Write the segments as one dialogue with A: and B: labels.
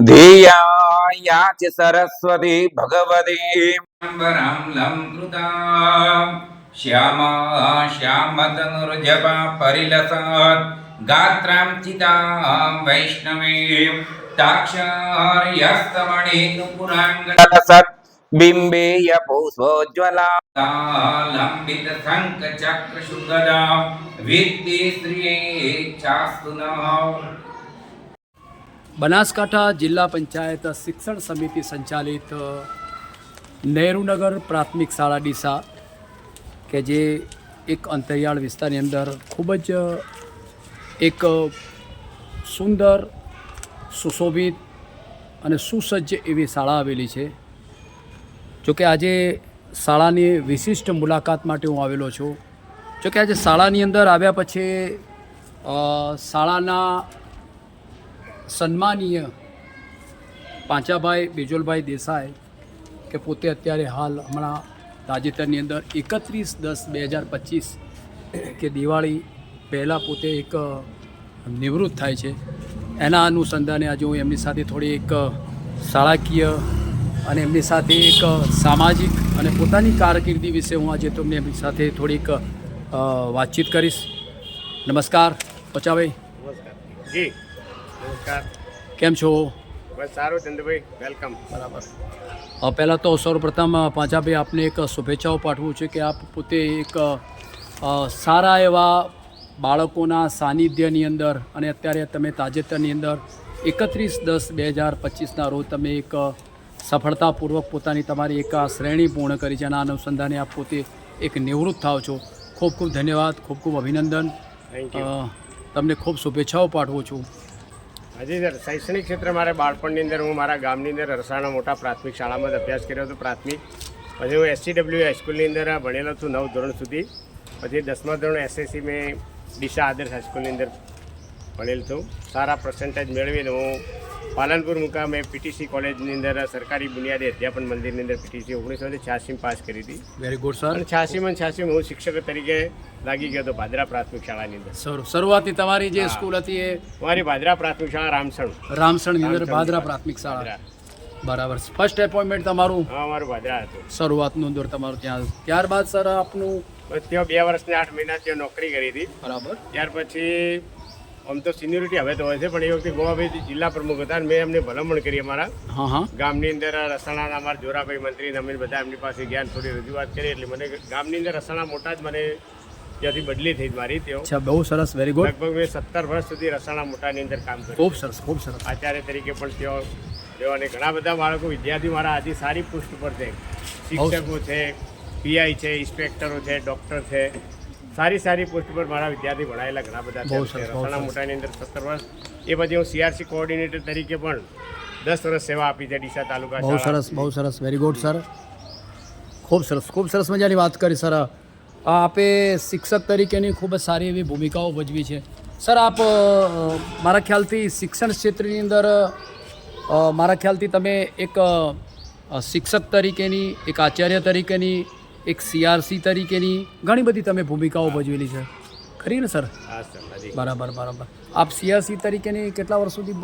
A: ధియాయాచి సరస్వతి భగవతి శ్యామా శ్యామతనుర్జప పరిలసాత్ గాత్రాం చితాం వైష్ణవీం తాక్షార్యస్తమణేను పురాంగసత్ బింబేయ పూష్పోజ్వలాంబిత శంఖ చక్రశుగదా విత్తి శ్రియ చాస్తునా
B: બનાસકાંઠા જિલ્લા પંચાયત શિક્ષણ સમિતિ સંચાલિત નહેરુનગર પ્રાથમિક શાળા ડીસા, કે જે એક અંતરિયાળ વિસ્તારની અંદર ખૂબ જ એક સુંદર, સુશોભિત અને સુસજ્જ એવી શાળા આવેલી છે. જોકે આજે શાળાની વિશિષ્ટ મુલાકાત માટે હું આવેલો છું. જોકે આજે શાળાની અંદર આવ્યા પછી શાળાના સન્માનીય પાંચાભાઈ બિજોલભાઈ દેસાઈ કે પોતે અત્યારે હાલ હમણાં તાજેતરની અંદર એકત્રીસ દસ બે હજાર પચીસ કે દિવાળી પહેલાં પોતે એક નિવૃત્ત થાય છે. એના અનુસંધાને આજે હું એમની સાથે થોડી એક શાળાકીય અને એમની સાથે એક સામાજિક અને પોતાની કારકિર્દી વિશે હું આજે તમને એમની સાથે થોડીક વાતચીત કરીશ. નમસ્કાર, પચાભાઈ.
C: નમસ્કાર. જી. નમસ્કાર.
B: કેમ છો?
C: બસ સારું ચંદુભાઈ. વેલકમ
B: બરાબર. પહેલાં તો સૌપ્રથમ પાંચાભાઈ આપને એક શુભેચ્છાઓ પાઠવું છે કે આપ પોતે એક સારા એવા બાળકોના સાનિધ્યની અંદર અને અત્યારે તમે તાજેતરની અંદર એકત્રીસ દસ બે હજાર પચીસના રોજ તમે એક સફળતાપૂર્વક પોતાની તમારી એક આ શ્રેણી પૂર્ણ કરી છે અને આ અનુસંધાને આપ પોતે એક નિવૃત્ત થાવ છો. ખૂબ ખૂબ ધન્યવાદ ખૂબ ખૂબ અભિનંદન. તમને ખૂબ શુભેચ્છાઓ પાઠવું છું.
C: હજી સર શૈક્ષણિક ક્ષેત્રે મારે બાળપણની અંદર હું મારા ગામની અંદર રસાણા મોટા પ્રાથમિક શાળામાં અભ્યાસ કર્યો હતો, પ્રાથમિક. પછી હું એસસીડબ્લ્યુ હાઈસ્કૂલની અંદર ભણેલો છું નવ ધોરણ સુધી. પછી દસમા ધોરણ એસએસસી મેં ડીસા આદર્શ હાઈસ્કૂલની અંદર ભણેલ છું. સારા પર્સન્ટેજ મેળવીને હું પાલનપુર મુકામે પીટીસી કોલેજની અંદર સરકારી બુનિયાદી અધ્યાપન મંદિરની અંદર પીટીસી ઓગણીસો છ્યાસીમાં પાસ કરી હતી.
B: વેરી ગુડ સર
C: અને છ્યાસીમાં છ્યાસીમાં હું શિક્ષક તરીકે લાગી ગયો હતો ભાદરા પ્રાથમિક શાળાની અંદર.
B: સર શરૂઆતની તમારી જે સ્કૂલ હતી એ
C: મારી ભાદરા પ્રાથમિક શાળા રામસણ.
B: રામસણની અંદર. ભાદરા પ્રાથમિક શાળા. બરાબર. ફર્સ્ટ એપોઇન્ટમેન્ટ તમારું?
C: હા અમારું ભાદરા હતું.
B: શરૂઆતનું દોર તમારું ત્યાં. ત્યારબાદ સર આપનું
C: ત્યાં બે વર્ષને આઠ મહિના ત્યાં નોકરી કરી હતી.
B: બરાબર.
C: ત્યાર પછી આમ તો સિનિયોરિટી હવે તો હોય છે પણ એ વખતે ગોવાભાઈ જિલ્લા પ્રમુખ હતા મેં એમને ભલામણ કરી અમારા. ગામની અંદર રસાણાના અમારા જોરાભાઈ મંત્રી અમે બધા એમની પાસે જ્ઞાન થોડી રજૂઆત કરી એટલે મને ગામની અંદર રસાણા મોટા જ મને ત્યાંથી બદલી થઈ મારી તેઓ.
B: અચ્છા બહુ સરસ વેરી ગુડ
C: લગભગ મેં સત્તર વર્ષ સુધી રસાણા મોટાની અંદર કામ કર્યું.
B: ખૂબ સરસ ખૂબ સરસ.
C: આચાર્ય તરીકે પણ તેઓ તેઓ અને ઘણા બધા બાળકો વિદ્યાર્થી મારા આજે સારી પુષ્ટ પર છે. શિક્ષકો છે પીઆઈ છે ઇન્સ્પેક્ટરો છે ડૉક્ટર છે. સારી સારી પોસ્ટ પર મારા વિદ્યાર્થી ભણાયેલા ઘણા બધા રસાણા મોટાની અંદર સત્તર વર્ષ. એ પછી હું સીઆરસી કોઓર્ડિનેટર તરીકે પણ દસ વર્ષ સેવા આપી છે ડીસા તાલુકા
B: બહુ સરસ બહુ સરસ. વેરી ગુડ સર ખૂબ સરસ ખૂબ સરસ મજાની વાત કરી સર આપે શિક્ષક તરીકેની ખૂબ જ સારી એવી ભૂમિકાઓ ભજવી છે. સર આપ મારા ખ્યાલથી શિક્ષણ ક્ષેત્રની અંદર મારા ખ્યાલથી તમે એક શિક્ષક તરીકેની એક આચાર્ય તરીકેની એક સીઆરસી તરીકેની ઘણી બધી તમે ભૂમિકાઓ ભજવેલી છે. ખરી ને સર?
C: હા સર હજી
B: બરાબર બરાબર. આપ સીઆરસી તરીકેની કેટલા વર્ષ સુધી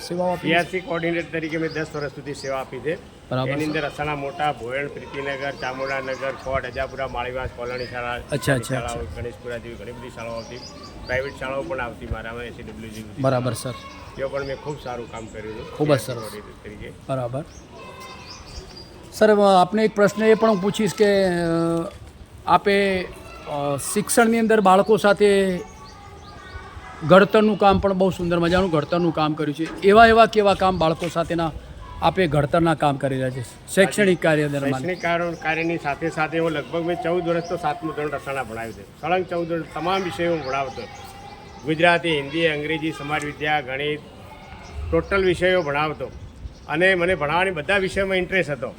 B: સેવાઓ આપી?
C: સીઆરસી કોઓર્ડિનેટર તરીકે મેં દસ વર્ષ સુધી સેવા આપી છે.
B: બરાબર,
C: એની અંદર રસાણા મોટા ભોયણ પ્રીતિનગર ચામુંડાનગર કોટ અજાપુરા માળીવાસ કોલોની શાળા
B: અચ્છા, અચ્છા,
C: ગણેશપુરા જેવી ઘણી બધી શાળાઓ હતી. પ્રાઇવેટ શાળાઓ પણ આવતી મારામાં એસીડબ્લ્યુ જેવી
B: બરાબર સર.
C: તેઓ પણ મેં ખૂબ સારું કામ કર્યું છે.
B: ખૂબ જ સરસ.
C: તરીકે.
B: બરાબર. સર આપને એક પ્રશ્ન એ પણ હું પૂછીશ કે આપે શિક્ષણની અંદર બાળકો સાથે ઘડતરનું કામ પણ બહુ સુંદર મજાનું ઘડતરનું કામ કર્યું છે. એવા એવા કેવા કામ બાળકો સાથેના આપે ઘડતરના કામ કરી રહ્યા છે? શૈક્ષણિક કાર્ય દરમિયાન.
C: શૈક્ષણિક કાર્ય કાર્યની સાથે સાથે હું લગભગ મેં ચૌદ વર્ષ તો સાતમું ધોરણ રસાણા ભણાવ્યું છે. સળંગ ચૌદ વર્ષ તમામ વિષયો હું ભણાવતો ગુજરાતી, હિન્દી, અંગ્રેજી, સમાજ, વિદ્યા, ગણિત, ટોટલ વિષયો ભણાવતો. અને મને ભણાવવાની બધા વિષયોમાં ઇન્ટરેસ્ટ હતો.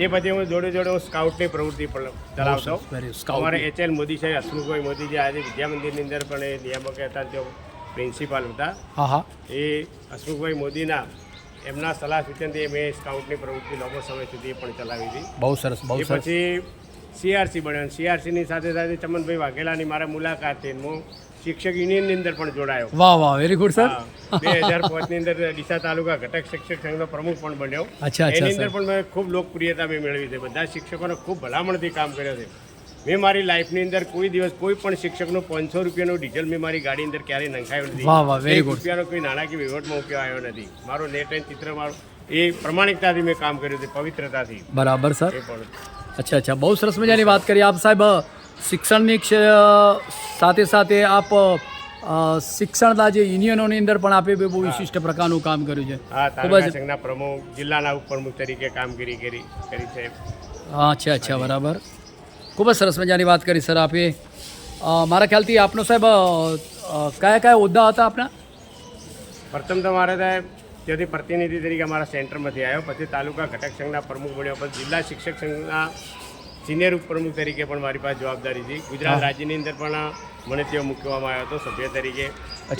C: એ પછી હું જોડે જોડે હું સ્કાઉટની પ્રવૃત્તિ પણ ચલાવતો અમારે એચ એલ મોદી સાહેબ હસમુખભાઈ મોદી જે આજે વિદ્યા મંદિરની અંદર પણ એ નિયામક હતા તેઓ પ્રિન્સિપાલ હતા. એ હસમુખભાઈ મોદીના એમના સલાહ સૂચનથી મેં સ્કાઉટની પ્રવૃત્તિ લાંબો સમય સુધી પણ ચલાવી હતી.
B: બહુ સરસ બહુ
C: પછી સીઆરસી બન્યો સીઆરસીની સાથે સાથે ચમનભાઈ વાઘેલાની મારા મુલાકાત થઈ હું શિક્ષક યુનિયનની અંદર પણ જોડાયો.
B: વાહ વાહ વેરી ગુડ સર
C: બે હજાર પાંચની અંદર ડીસા તાલુકા ઘટક શિક્ષક સંઘનો પ્રમુખ પણ બન્યો.
B: અચ્છા,
C: એની અંદર પણ મેં ખૂબ લોકપ્રિયતા મેં મેળવી છે. બધા શિક્ષકોને ખૂબ ભલામણથી કામ કર્યો છે. મેં મારી લાઈફની અંદર કોઈ દિવસ કોઈ પણ શિક્ષકનું પાંચસો રૂપિયાનો ડીઝલ મેં મારી ગાડી અંદર ક્યારેય નંખાયો નથી.
B: વાહ,
C: રૂપિયાનો કોઈ નાણાકીય વહીવટમાં ઉપયોગ આવ્યો નથી. મારો નેટ એન્ડ ચિત્ર મારું એ પ્રમાણિકતાથી મેં કામ કર્યું છે પવિત્રતાથી.
B: બરાબર સર અચ્છા અચ્છા બહુ સરસ મજાની વાત કરી આપ સાહેબ. શિક્ષણની ક્ષ- સાથે સાથે આપ શિક્ષણના જે યુનિયનોની અંદર પણ આપે બહુ વિશિષ્ટ પ્રકારનું કામ કર્યું છે. ખૂબ જ
C: સંઘના પ્રમુખ જિલ્લાના ઉપપ્રમુખ તરીકે કામગીરી કરી કરી છે.
B: હા, અચ્છા અચ્છા બરાબર. ખૂબ જ સરસ મજાની વાત કરી સર આપે. મારા ખ્યાલથી આપનો સાહેબ કયા કયા હોદ્દા હતા આપના?
C: પ્રથમ તો મારે ત્યાં ત્યાંથી પ્રતિનિધિ તરીકે અમારા સેન્ટરમાંથી આવ્યો પછી તાલુકા ઘટક સંઘના પ્રમુખ બન્યો પછી જિલ્લા શિક્ષક સંઘના સિનિયર ઉપપ્રમુખ તરીકે પણ મારી પાસે જવાબદારી હતી. ગુજરાત રાજ્યની અંદર પણ મને ત્યાં મૂકવામાં આવ્યો હતો સભ્ય તરીકે.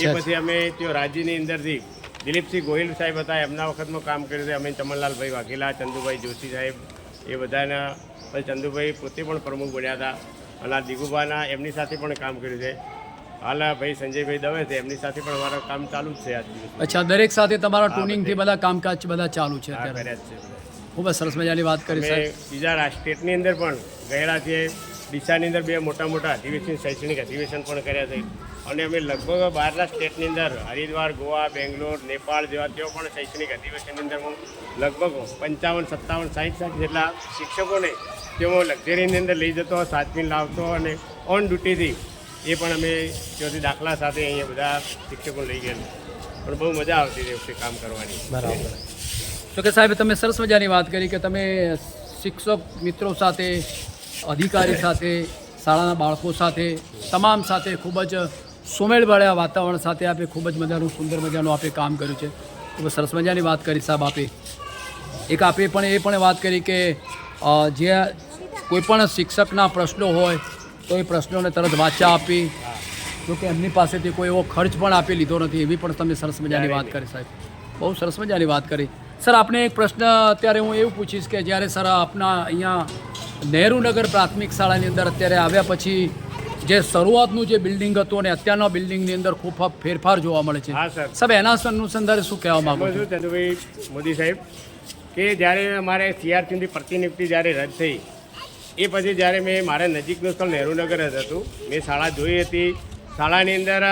C: એ પછી અમે ત્યાં રાજ્યની અંદરથી દિલીપસિંહ ગોહિલ સાહેબ હતા એમના વખતમાં કામ કર્યું છે અમે ચમનલાલભાઈ વાઘેલા ચંદુભાઈ જોશી સાહેબ એ બધાના પછી ચંદુભાઈ પોતે પણ પ્રમુખ બન્યા હતા. અને આ દિગુભાના એમની સાથે પણ કામ કર્યું છે. હાલ ભાઈ સંજયભાઈ દવે છે એમની સાથે પણ અમારું કામ ચાલુ જ છે આજ
B: અચ્છા દરેક સાથે તમારા
C: હા,
B: ટ્યુનિંગથી
C: બધા.
B: કામકાજ બધા ચાલુ છે અત્યારે.
C: છે
B: ખૂબ જ સરસ મજાની વાત કરી સાહેબ.
C: બીજા સ્ટેટની અંદર પણ ગયેલા છીએ. ડીસાની અંદર બે મોટા મોટા અધિવેશન શૈક્ષણિક અધિવેશન પણ કર્યા છે. અને અમે લગભગ બહારના સ્ટેટની અંદર હરિદ્વાર ગોવા બેંગ્લોર નેપાળ જેવા તેઓ પણ શૈક્ષણિક અધિવેશનની અંદર લગભગ પંચાવન સત્તાવન સાઠ સાઠ જેટલા શિક્ષકોને તેઓ લક્ઝરીની અંદર લઈ જતો સાચવી લાવતો અને ઓન ડ્યુટીથી એ પણ અમે ત્યાંથી દાખલા સાથે અહીંયા બધા શિક્ષકો લઈ ગયા પણ બહુ મજા આવતી હતી વખતે કામ કરવાની.
B: બરાબર. તો કે સાહેબ તમે સરસ મજાની વાત કરી કે તમે શિક્ષક મિત્રો સાથે અધિકારી સાથે શાળાના બાળકો સાથે તમામ સાથે ખૂબ જ સુમેળવાળા વાતાવરણ સાથે આપે ખૂબ જ મજાનું સુંદર મજાનું આપે કામ કર્યું છે. ખૂબ સરસ મજાની વાત કરી સાહેબ આપે. એક આપે પણ એ પણ વાત કરી કે જે કોઈપણ શિક્ષકના પ્રશ્નો હોય તો એ પ્રશ્નોને તરત વાચા આપી. જો કે એમની પાસેથી કોઈ એવો ખર્ચ પણ આપી લીધો નથી એવી પણ તમે સરસ મજાની વાત કરી સાહેબ. બહુ સરસ મજાની વાત કરી. સર આપને એક પ્રશ્ન અત્યારે હું એવું પૂછીશ કે જ્યારે સર આપના અહીંયા નહેરુનગર પ્રાથમિક શાળાની અંદર અત્યારે આવ્યા પછી જે શરૂઆતનું જે બિલ્ડિંગ હતું અને અત્યારના બિલ્ડિંગની અંદર ખૂબ ફેરફાર જોવા મળે છે.
C: હા, સર.
B: સાહેબ એના અનુસંધારે શું કહેવા માંગુ છું?
C: ચંદુભાઈ મોદી સાહેબ કે જ્યારે અમારે સીઆરસીની પ્રતિનિયુક્તિ જ્યારે રદ થઈ એ પછી જ્યારે મેં મારા નજીકનું સ્થળ નહેરુનગર જ હતું મેં શાળા જોઈ હતી. શાળાની અંદર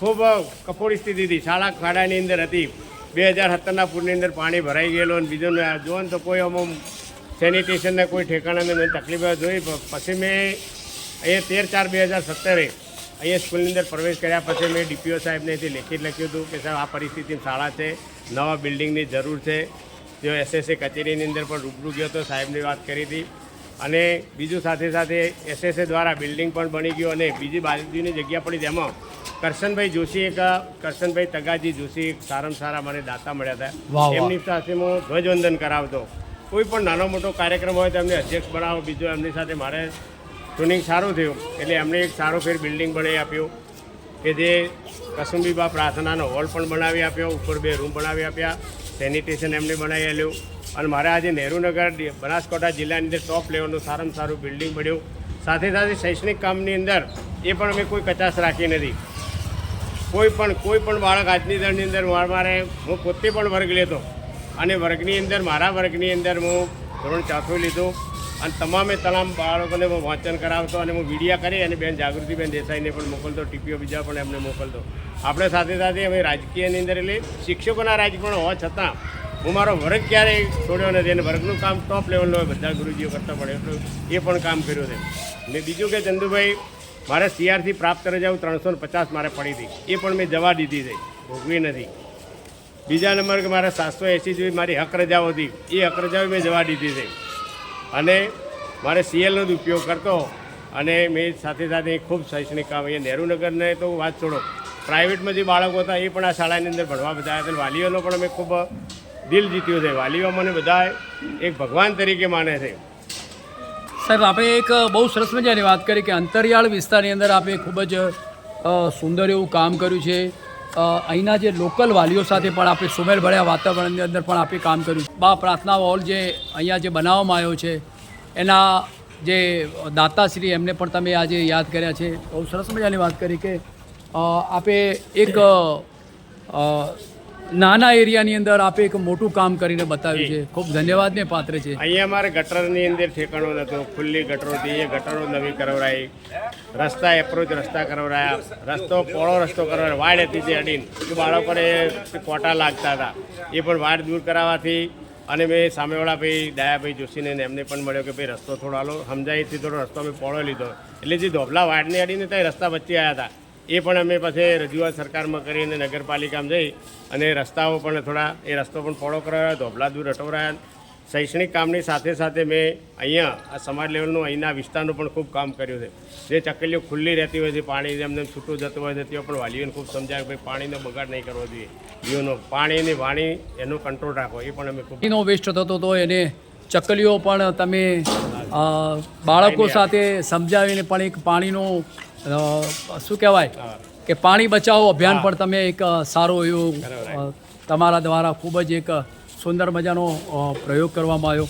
C: ખૂબ કફોડી સ્થિતિ હતી. શાળા ખાડાની અંદર હતી. બે હજાર સત્તરના પૂરની અંદર પાણી ભરાઈ ગયેલું અને બીજું જુઓ ને તો કોઈ અમુક સેનિટેશનના કોઈ ઠેકાણાને મેં તકલીફ જોઈ. પછી મેં અહીંયા તેર ચાર બે હજાર સત્તરે અહીંયા સ્કૂલની અંદર પ્રવેશ કર્યા પછી મેં ડીપીઓ સાહેબને તે લેખિત લખ્યું હતું કે સાહેબ, આ પરિસ્થિતિમાં શાળા છે, નવા બિલ્ડિંગની જરૂર છે. જો એસએસએ કચેરીની અંદર પણ રૂબરૂ ગયો હતો સાહેબની વાત કરી હતી. અને બીજું સાથે સાથે એસએસએ દ્વારા બિલ્ડિંગ પણ બની ગયું અને બીજી બાજુની જગ્યા પડી તેમાં કરશનભાઈ જોશી એક કરશનભાઈ તગાજી જોશી એક સારામાં સારા મને દાતા મળ્યા હતા. એમની સાથે હું ધ્વજવંદન કરાવતો. કોઈ પણ નાનો મોટો કાર્યક્રમ હોય તો એમને અધ્યક્ષ બનાવો બીજો એમની સાથે મારે ટ્યુનિંગ સારું થયું. એટલે એમને એક સારો ફેર બિલ્ડિંગ બનાવી આપ્યું. કે જે કસુંબીબા પ્રાર્થનાનો હોલ પણ બનાવી આપ્યો ઉપર બે રૂમ બનાવી આપ્યા સેનિટેશન એમને બનાવી આપ્યું. અને મારે આજે નહેરુનગર બનાસકાંઠા જિલ્લાની અંદર ટોપ લેવલનું સારામાં સારું બિલ્ડિંગ મળ્યું. સાથે સાથે શૈક્ષણિક કામની અંદર એ પણ અમે કોઈ કચાશ રાખી નથી. કોઈ પણ કોઈ પણ બાળક આજની દરની અંદર માર- હું પોતે પણ વર્ગ લેતો. અને વર્ગની અંદર મારા વર્ગની અંદર હું ધોરણ ચોથું લીધું. અને તમામે તમામ બાળકોને હું વાંચન કરાવતો અને હું વિડીયા કરી અને બેન જાગૃતિબેન દેસાઈને પણ મોકલતો, ટીપીઓ બીજા પણ એમને મોકલતો. આપણે સાથે સાથે અમે રાજકીયની અંદર એટલે શિક્ષકોના રાજકારણ હોવા છતાં હું મારો વર્ગ ક્યારેય છોડ્યો નથી. અને વર્ગનું કામ ટોપ લેવલનું હોય, બધા ગુરુજીઓ કરતા પડે એટલું એ પણ કામ કર્યું છે. ને બીજું કે ચંદુભાઈ, મારે સીઆરથી પ્રાપ્ત રજાઓ ત્રણસો ને પચાસ મારે પડી હતી. એ પણ મેં જવા દીધી છે. ભોગવી નથી. બીજા નંબર કે મારે સાતસો એંસી જેવી મારી હક રજાઓ હતી, એ હક રજાઓ મેં જવા દીધી છે. અને મારે સીએલનો જ ઉપયોગ કરતો અને મેં સાથે સાથે ખૂબ શૈક્ષણિક કામ, અહીંયા નહેરુનગરને તો વાત છોડો. પ્રાઇવેટમાં જે બાળકો હતા, એ પણ આ શાળાની અંદર ભણવા બધા હતા વાલીઓનો પણ અમે ખૂબ દિલ જીત્યું છે. વાલીઓ મને બધા એક ભગવાન તરીકે માને છે.
B: સાહેબ આપણે એક બહુ સરસ મજાની વાત કરી કે અંતરિયાળ વિસ્તારની અંદર આપણે ખૂબ જ સુંદર એવું કામ કર્યું છે. અહીંના જે લોકલ વાલીઓ સાથે પણ આપણે સુમેળભર્યા વાતાવરણની અંદર પણ આપણે કામ કર્યું બા પ્રાર્થના હોલ જે અહીંયા જે બનાવવામાં આવ્યો છે, એના જે દાતાશ્રી એમને પણ તમે આજે યાદ કર્યા છે. બહુ સરસ મજાની વાત કરી કે આપે એક નાના એરિયાની અંદર આપે એક મોટું કામ કરીને બતાવ્યું છે. ખૂબ ધન્યવાદને પાત્ર છે.
C: અહીંયા અમારે ગટરની અંદર ઠેકાણો નહોતો. ખુલ્લી ગટરો હતી. એ ગટરો નવી કરવડાવી રસ્તા એપ્રોચ રસ્તા કરવડાયા. રસ્તો પોળો રસ્તો કરવરાયો વાડ હતી તે અડીને. કે બાળકોને કોટા લાગતા હતા. એ પણ વાડ દૂર કરાવવાથી અને મેં સામેવાળા ભાઈ દયાભાઈ જોશીને એમને પણ મળ્યો કે ભાઈ રસ્તો થોડો હાલો સમજાયથી થોડો રસ્તો મેં પોળો લીધો. એટલે જે ધોબલા વાડને અડીને ત્યાં રસ્તા વચ્ચે આવ્યા હતા. એ પણ અમે પાસે રજૂઆત સરકારમાં કરી અને નગરપાલિકામાં જઈ અને રસ્તાઓ પણ થોડા એ રસ્તો પણ પોળો કરાવ્યો ધોબલા દૂર હટવરાયા શૈક્ષણિક કામની સાથે સાથે મેં અહીંયા આ સમાજ લેવલનું અહીંના વિસ્તારનું પણ ખૂબ કામ કર્યું છે. જે ચકલીઓ ખુલ્લી રહેતી હોય છે પાણી એમને છૂટું જતું હોય છે તેઓ પણ વાલીઓને ખૂબ સમજાય કે પાણીનો બગાડ નહીં કરવો જોઈએ. જીવનો પાણીની વાણી એનો કંટ્રોલ રાખો. એ પણ અમે ખૂબ
B: વેસ્ટ થતો હતો એને ચકલીઓ પણ તમે બાળકો સાથે સમજાવીને પણ એક પાણીનું શું કહેવાય? કે પાણી બચાવો અભિયાન પણ તમે એક સારો એવું તમારા દ્વારા ખૂબ જ એક સુંદર મજાનો પ્રયોગ કરવામાં આવ્યો.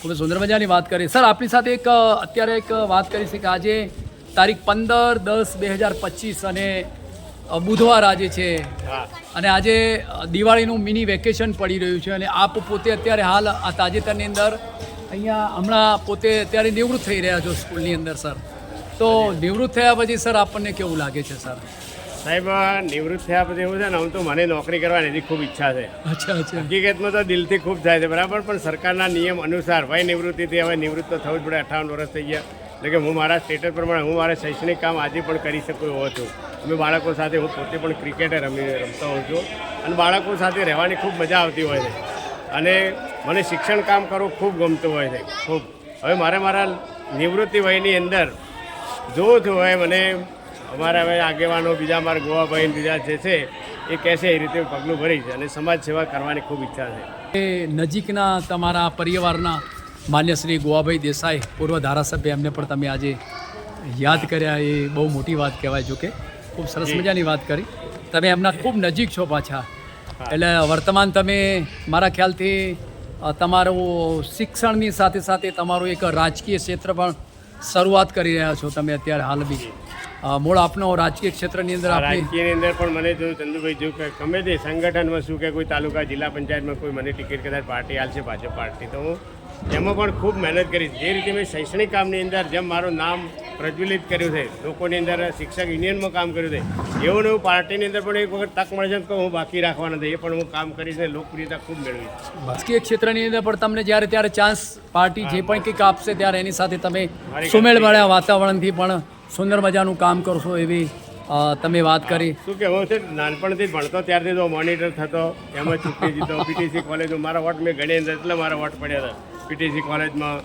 B: ખૂબ સુંદર મજાની વાત કરી. સર આપણી સાથે એક અત્યારે એક વાત કરી છે કે આજે તારીખ પંદર દસ બે હજાર પચીસ અને બુધવાર આજે છે. અને આજે દિવાળીનું મિની વેકેશન પડી રહ્યું છે અને આપ પોતે અત્યારે હાલ આ તાજેતરની અંદર અહીંયા હમણાં પોતે અત્યારે નિવૃત્ત થઈ રહ્યા છો સ્કૂલની અંદર સર. તો નિવૃત્ત થયા પછી સર આપણને કેવું લાગે છે સર?
C: સાહેબ નિવૃત્ત થયા પછી એવું છે ને આમ તો મને નોકરી કરવાની એની ખૂબ ઈચ્છા છે.
B: અચ્છા અચ્છા.
C: હકીકતમાં તો દિલથી ખૂબ થાય છે બરાબર? પણ સરકારના નિયમ અનુસાર વય નિવૃત્તિથી હવે નિવૃત્ત તો થવું જ પડે અઠાવન વર્ષ થઈ ગયા. એટલે કે હું મારા સ્ટેટસ પ્રમાણે હું મારા શૈક્ષણિક કામ આજે પણ કરી શકું એવો છું. અમે બાળકો સાથે હું પોતે પણ ક્રિકેટે રમી રમતો હોઉં છું. અને બાળકો સાથે રહેવાની ખૂબ મજા આવતી હોય છે. અને મને શિક્ષણ કામ કરવું ખૂબ ગમતું હોય છે ખૂબ. હવે મારે મારા નિવૃત્તિ વયની અંદર જોવું છું હવે મને અમારા હવે આગેવાનો બીજા મારા ગોવાભાઈ બીજા જે છે એ કહેશે એ રીતે પગલું ભરી છે અને સમાજ સેવા કરવાની ખૂબ ઈચ્છા છે.
B: એ નજીકના તમારા પરિવારના માન્ય શ્રી ગોવાભાઈ દેસાઈ પૂર્વ ધારાસભ્ય એમને પણ તમે આજે યાદ કર્યા એ બહુ મોટી વાત કહેવાય જો કે ખૂબ સરસ મજાની વાત કરી. તમે એમના ખૂબ નજીક છો પાછા. એટલે વર્તમાન તમે મારા ખ્યાલથી તમારું શિક્ષણની સાથે સાથે તમારું એક રાજકીય ક્ષેત્ર પણ શરૂઆત કરી રહ્યા છો તમે અત્યારે હાલ બી. મૂળ આપનો રાજકીય ક્ષેત્રની અંદર
C: રાજકીયની અંદર પણ મને જો ચંદુભાઈ જો કે ગમે તે સંગઠનમાં શું કે કોઈ તાલુકા જિલ્લા પંચાયતમાં કોઈ મને ટિકિટ કદાચ પાર્ટી હાલશે ભાજપ પાર્ટી તો હું એમાં પણ ખૂબ મહેનત કરીશ. જે રીતે મેં શૈક્ષણિક કામની અંદર જેમ મારું નામ પ્રજ્વલિત કર્યું છે. લોકોની અંદર શિક્ષક યુનિયનમાં કામ કર્યું છે. એવું ને એવું પાર્ટીની અંદર પણ એક વખત તક મળે છે તો હું બાકી રાખવા નથી એ પણ હું કામ કરીશ ને લોકપ્રિયતા ખૂબ મેળવી
B: રાજકીય ક્ષેત્રની અંદર પણ તમને જ્યારે ત્યારે ચાન્સ પાર્ટી જે પણ કંઈક આપશે ત્યારે એની સાથે તમે
C: સુમેળ
B: સુમેળવાળા વાતાવરણથી પણ સુંદર મજાનું કામ કરશો એવી તમે વાત કરી.
C: શું કે હું છે? નાનપણથી જ ભણતો ત્યારથી તો મોનિટર થતો એમાં ચૂંટણી જીતો પીટીસી કોલેજ મારા વોટ મેં ગણી અંદર એટલે મારા વોટ પડ્યા હતા. પીટીસી કોલેજમાં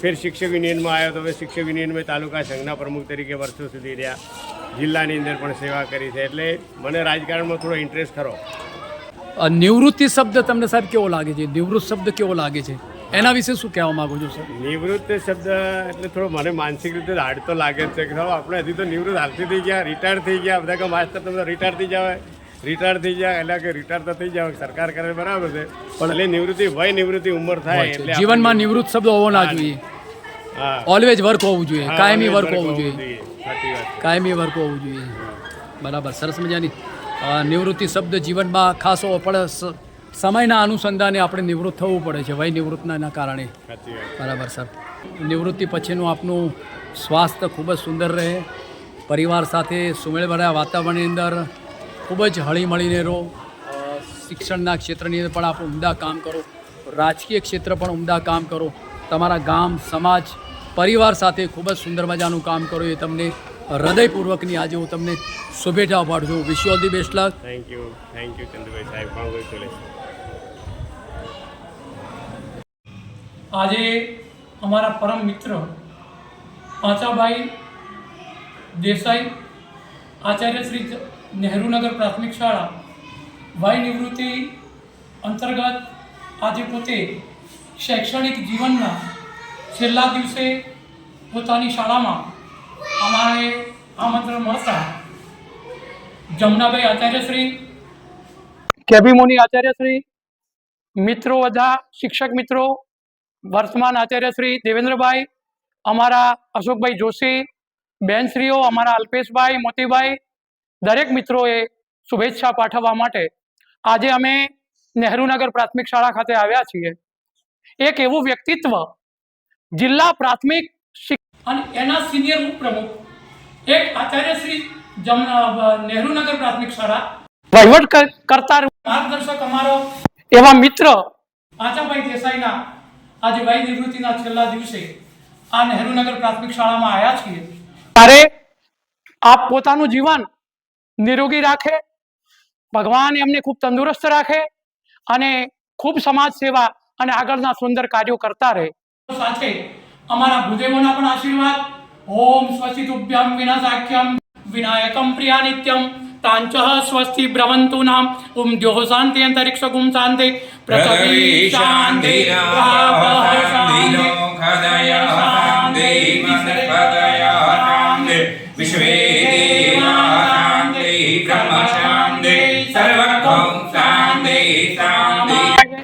C: ફિર શિક્ષક યુનિયનમાં આવ્યો તો હવે શિક્ષક યુનિયનમાં તાલુકા સંઘના પ્રમુખ તરીકે વર્ષો સુધી રહ્યા. જિલ્લાની અંદર પણ સેવા કરી છે. એટલે મને રાજકારણમાં થોડો ઇન્ટરેસ્ટ ખરો.
B: નિવૃત્તિ શબ્દ તમને સાહેબ કેવો લાગે છે? નિવૃત્ત શબ્દ કેવો લાગે છે? એના વિશે શું કહેવા માગું છું સર?
C: નિવૃત્ત શબ્દ એટલે થોડો મને માનસિક રીતે હાર્ડ તો લાગે છે કે આપણે હજી તો નિવૃત્ત હાલથી થઈ ગયા રિટાયર થઈ ગયા બધા કે માસ્ટર તમે રિટાયર થઈ જાવ રિટાયર થઈ જાય એટલે કે રિટાયર તો થઈ જાય સરકાર કરે બરાબર છે. પણ એટલે નિવૃત્તિ વય નિવૃત્તિ ઉંમર થાય એટલે
B: જીવનમાં નિવૃત્ત શબ્દ હોવો ના જોઈએ. ઓલવેજ વર્ક હોવું જોઈએ. કાયમી વર્ક હોવું જોઈએ. કાયમી વર્ક હોવું જોઈએ. બરાબર સરસ મજાની. નિવૃત્તિ શબ્દ જીવનમાં ખાસ હોવો પડે સમયના અનુસંધાને આપણે નિવૃત્ત થવું પડે છે વય નિવૃત્તના કારણે. બરાબર સર. નિવૃત્તિ પછીનું આપનું સ્વાસ્થ્ય ખૂબ જ સુંદર રહે. પરિવાર સાથે સુમેળભર્યા વાતાવરણની અંદર ખૂબ જ હળીમળીને રહો. શિક્ષણના ક્ષેત્રની અંદર પણ આપ ઉમદા કામ કરો. રાજકીય ક્ષેત્ર પણ ઉમદા કામ કરો. તમારા ગામ સમાજ પરિવાર સાથે ખૂબ જ સુંદર મજાનું કામ કરો એ તમને હૃદયપૂર્વકની આજે હું તમને શુભેચ્છાઓ પાઠવું છું. Wish all the best luck
C: thank you thank you Chandubhai સાહેબ. કોંગ્રેચ્યુલેશન
D: આજે અમારા પરમ મિત્ર પાંચાભાઈ દેસાઈ આચાર્ય શ્રી નહેરુનગર પ્રાથમિક શાળા. વાય નિવૃત્તિ અંતર્ગત આજે પોતે શૈક્ષણિક જીવનના છેલ્લા દિવસે પોતાની શાળામાં અમારે આમંત્રણ મળતા જમનાભાઈ આચાર્યશ્રી, કેબીમોની આચાર્યશ્રી, મિત્રો બધા, શિક્ષક મિત્રો, વર્તમાન આચાર્ય શ્રી દેવેન્દ્રભાઈ, અમારા અશોકભાઈ જોશી, બેનશ્રીઓ, અમારા અલ્પેશભાઈ, મોતીભાઈ દરેક મિત્રોએ શુભેચ્છા પાઠવવા માટે આજે અમે નહેરુનગર પ્રાથમિક શાળા ખાતે આવ્યા છીએ. એક એવું વ્યક્તિત્વ જિલ્લા પ્રાથમિક અને એના સિનિયર ઉપપ્રમુખ એક આચાર્ય શ્રી નહેરુનગર પ્રાથમિક શાળા વહીવટ કર- કરતા માર્ગદર્શક અમારો એવા મિત્ર આચાભાઈ દેસાઈના આજે વય નિવૃત્તિના છેલ્લા દિવસે આ નહેરુનગર પ્રાથમિક શાળામાં આવ્યા છીએ. ત્યારે આપ પોતાનું જીવન નિરોગી રાખે ભગવાન એમને ખૂબ તંદુરસ્ત રાખે અને ખૂબ સમાજ સેવા અને આગળના સુંદર કાર્યો કરતા રહે. સાથે અમારા ભૂદેવોના પણ આશીર્વાદ. ઓમ સ્વસ્તિ તુભ્યમ વિનાશાખ્યમ વિનાયકમ પ્રિયા નિત્યમ તાંચ સ્વસ્તિ બ્રવંતુ નામ. ઓમ દ્યોહ શાંતિ અંતરિક્ષ ગુમ શાંતિ પૃથ્વી શાંતિ શાંતિ.
A: શાંતિ. વિશ્વે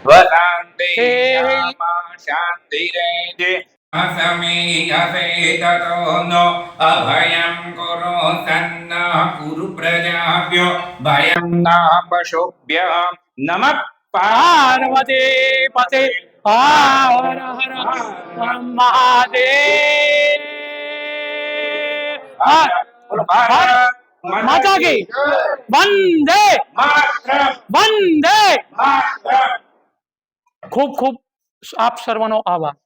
A: શામા શાંતિ રેજે અસમીયસે તતો નો અભયં કુરુ સન્ન કુરુ પ્રજાભ્યો. ભયં ન પશુભ્ય નમઃ
D: પાર્વતી પતે. હર હર મહાદેવ. હર
A: ભારત
D: માતા કી વંદે. વંદે. ખૂબ ખૂબ આપ સર્વનો આભાર.